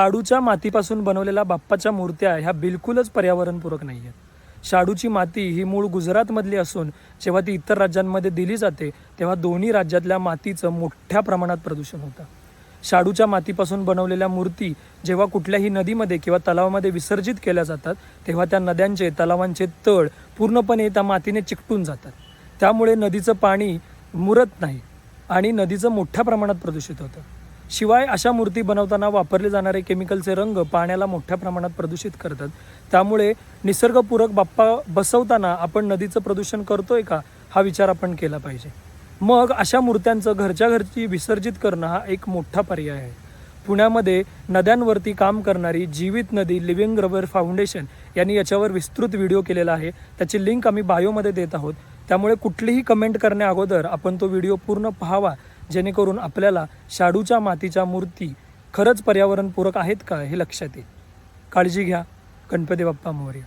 शाडूच्या मातीपासून बनवलेल्या बाप्पाच्या मूर्त्या ह्या बिलकुलच पर्यावरणपूरक नाही आहेत शाडूची माती ही मूळ गुजरातमधली असून जेव्हा ती इतर राज्यांमध्ये दिली जाते तेव्हा दोन्ही राज्यातल्या मातीचं मोठ्या प्रमाणात प्रदूषण होतं. शाडूच्या मातीपासून बनवलेल्या मूर्ती जेव्हा कुठल्याही नदीमध्ये किंवा तलावामध्ये विसर्जित केल्या जातात तेव्हा त्या नद्यांचे तलावांचे तळ पूर्णपणे त्या मातीने चिकटून जातात. त्यामुळे नदीचं पाणी मुरत नाही आणि नदीचं मोठ्या प्रमाणात प्रदूषित होतं. शिवाय अशा मूर्ती बनवताना वापरले जाणारे केमिकलचे रंग पाण्याला मोठ्या प्रमाणात प्रदूषित करतात. त्यामुळे निसर्गपूरक बाप्पा बसवताना आपण नदीचं प्रदूषण करतोय का हा विचार आपण केला पाहिजे. मग अशा मूर्त्यांचं घरच्या घरची विसर्जित करणं हा एक मोठा पर्याय आहे. पुण्यामध्ये नद्यांवरती काम करणारी जीवित नदी लिव्हिंग रबर फाउंडेशन यांनी याच्यावर विस्तृत व्हिडिओ केलेला आहे. त्याची लिंक आम्ही बायोमध्ये देत आहोत. त्यामुळे कुठलीही कमेंट करण्या अगोदर आपण तो व्हिडिओ पूर्ण पाहावा. जेणेकरून आपल्याला शाडूच्या मातीच्या मूर्ती खरंच पर्यावरणपूरक आहेत का हे लक्षात येईल. काळजी घ्या. गणपती बाप्पा मोरया.